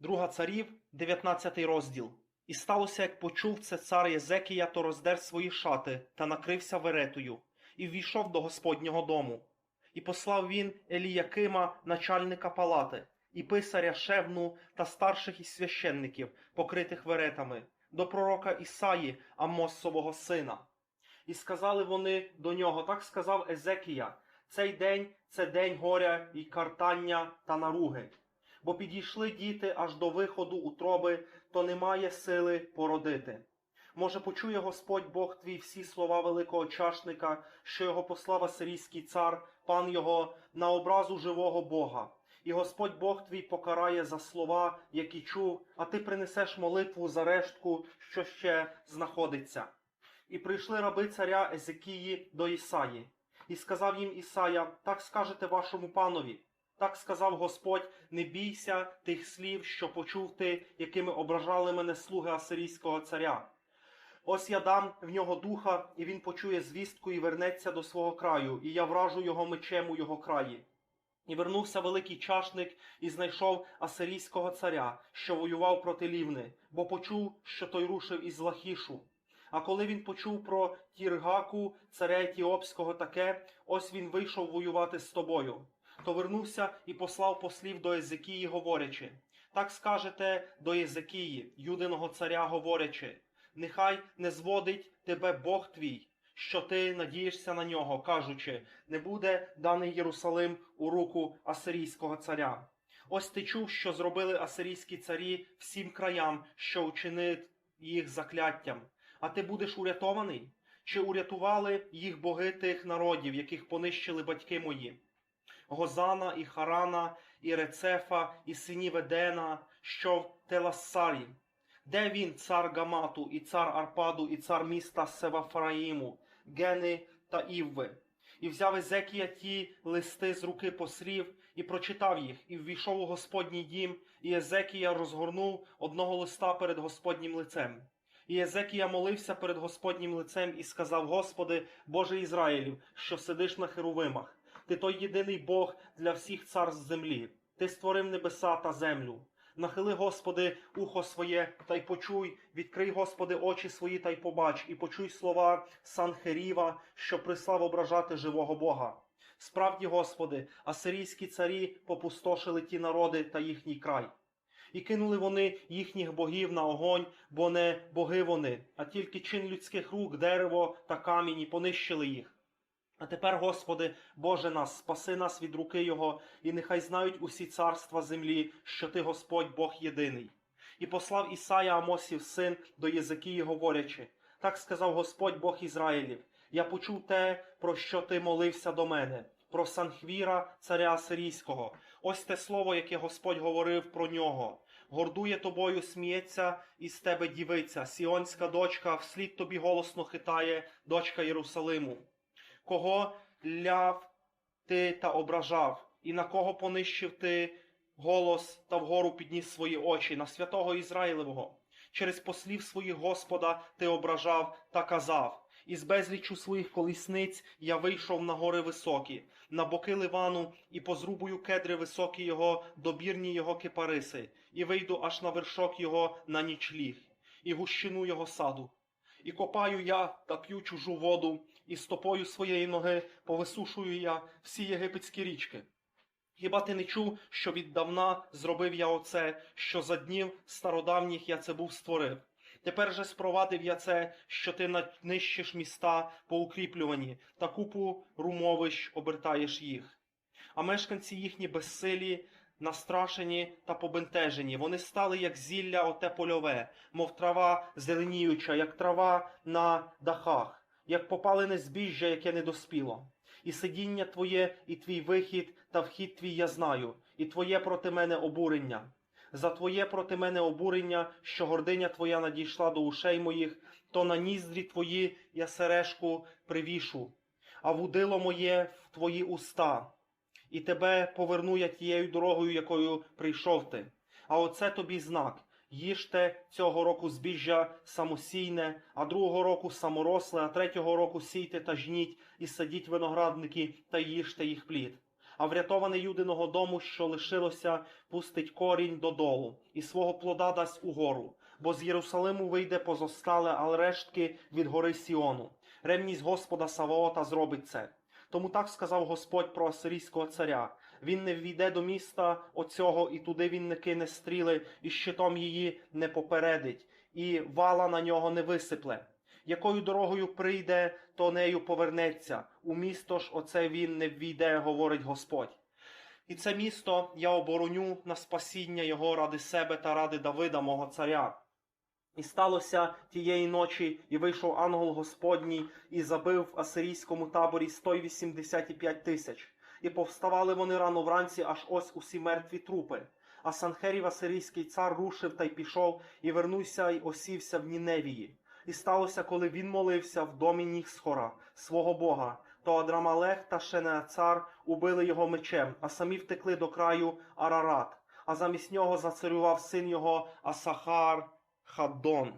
Друга царів, 19 розділ. І сталося, як почув це цар Єзекія, то роздер свої шати та накрився веретою, і ввійшов до Господнього дому. І послав він Еліякима, начальника палати, і писаря Шевну та старших із священників, покритих веретами, до пророка Ісаї, Амосового сина. І сказали вони до нього, так сказав Езекія, цей день це день горя і картання та наруги. Бо підійшли діти аж до виходу утроби, то немає сили породити. Може, почує Господь Бог твій всі слова великого чашника, що його послав асирійський цар, пан його, на образу живого Бога. І Господь Бог твій покарає за слова, які чув, а ти принесеш молитву за рештку, що ще знаходиться. І прийшли раби царя Езекії до Ісаї. І сказав їм Ісая, так скажете вашому панові. Так сказав Господь, не бійся тих слів, що почув ти, якими ображали мене слуги асирійського царя. Ось я дам в нього духа, і він почує звістку і вернеться до свого краю, і я вражу його мечем у його краї. І вернувся великий чашник і знайшов асирійського царя, що воював проти Лівни, бо почув, що той рушив із Лахішу. А коли він почув про Тіргаку, царя Етіопського таке, ось він вийшов воювати з тобою. То вернувся і послав послів до Єзекії, говорячи: так скажете до Єзекії, юдиного царя, говорячи, нехай не зводить тебе Бог твій, що ти надієшся на нього, кажучи, не буде даний Єрусалим у руку асирійського царя. Ось ти чув, що зробили асирійські царі всім краям, що учинить їх закляттям. А ти будеш урятований? Чи урятували їх боги тих народів, яких понищили батьки мої? Гозана і Харана, і Рецефа, і синів Едена, що в Телассарі. Де він, цар Гамату, і цар Арпаду, і цар міста Севафраїму, Гени та Івви? І взяв Езекія ті листи з руки посрів, і прочитав їх, і ввійшов у Господній дім, і Езекія розгорнув одного листа перед Господнім лицем. І Езекія молився перед Господнім лицем і сказав: Господи, Боже Ізраїлів, що сидиш на херовимах, ти той єдиний Бог для всіх царств землі. Ти створив небеса та землю. Нахили, Господи, ухо своє та й почуй, відкрий, Господи, очі свої та й побач, і почуй слова Санхеріва, що прислав ображати живого Бога. Справді, Господи, асирійські царі попустошили ті народи та їхній край. І кинули вони їхніх богів на огонь, бо не боги вони, а тільки чин людських рук, дерево та камінь, і понищили їх. А тепер, Господи, Боже нас, спаси нас від руки Його, і нехай знають усі царства землі, що Ти Господь Бог єдиний. І послав Ісая Амосів син до Єзекії, говорячи, так сказав Господь Бог Ізраїлів, я почув те, про що ти молився до мене, про Санхвіра, царя Асирійського. Ось те слово, яке Господь говорив про нього. Гордує тобою, сміється із тебе дівиця, сіонська дочка, вслід тобі голосно хитає, дочка Єрусалиму кого ляв ти та ображав, і на кого понищив ти голос та вгору підніс свої очі на святого Ізраїлевого. Через послів своїх Господа ти ображав та казав. Із безлічу своїх колісниць я вийшов на гори високі, на боки Ливану, і позрубую кедри високі його, добірні його кипариси, і вийду аж на вершок його на нічліг, і гущину його саду. І копаю я та п'ю чужу воду, і стопою своєї ноги повисушую я всі єгипетські річки. Хіба ти не чув, що віддавна зробив я оце, що за днів стародавніх я це був створив? Тепер же спровадив я це, що ти нищиш міста поукріплювані, та купу румовищ обертаєш їх. А мешканці їхні безсилі, настрашені та побентежені, вони стали, як зілля оте польове, мов трава зеленіюча, як трава на дахах, як попалене збіжжя, яке не доспіло. І сидіння твоє, і твій вихід та вхід твій я знаю, і твоє проти мене обурення. За твоє проти мене обурення, що гординя твоя надійшла до ушей моїх, то на ніздрі твої я сережку привішу, а вудило моє в твої уста і тебе поверну я тією дорогою, якою прийшов ти. А оце тобі знак. Їжте цього року збіжжя самосійне, а другого року саморосле, а третього року сійте та жніть, і садіть виноградники та їжте їх плід. а врятоване юдиного дому, що лишилося, пустить корінь додолу, і свого плода дасть угору. Бо з Єрусалиму вийде позостале, але рештки від гори Сіону. Ревність Господа Саваота зробить це. Тому так сказав Господь про асирійського царя. Він не ввійде до міста оцього, і туди він не кине стріли, і щитом її не попередить, і вала на нього не висипле. Якою дорогою прийде, то нею повернеться. У місто ж оце він не ввійде, говорить Господь. І це місто я обороню на спасіння його ради себе та ради Давида, мого царя. І сталося тієї ночі, і вийшов ангел Господній, і забив в асирійському таборі 185 тисяч. І повставали вони рано вранці, аж ось усі мертві трупи. А Санхерів асирійський цар рушив та й пішов, і вернувся й осівся в Ніневії. І сталося, коли він молився в домі Нісхора, свого бога, то Адрамалех та Шенеацар убили його мечем, а самі втекли до краю Арарат. А замість нього зацарював син його Асахар Хаддон.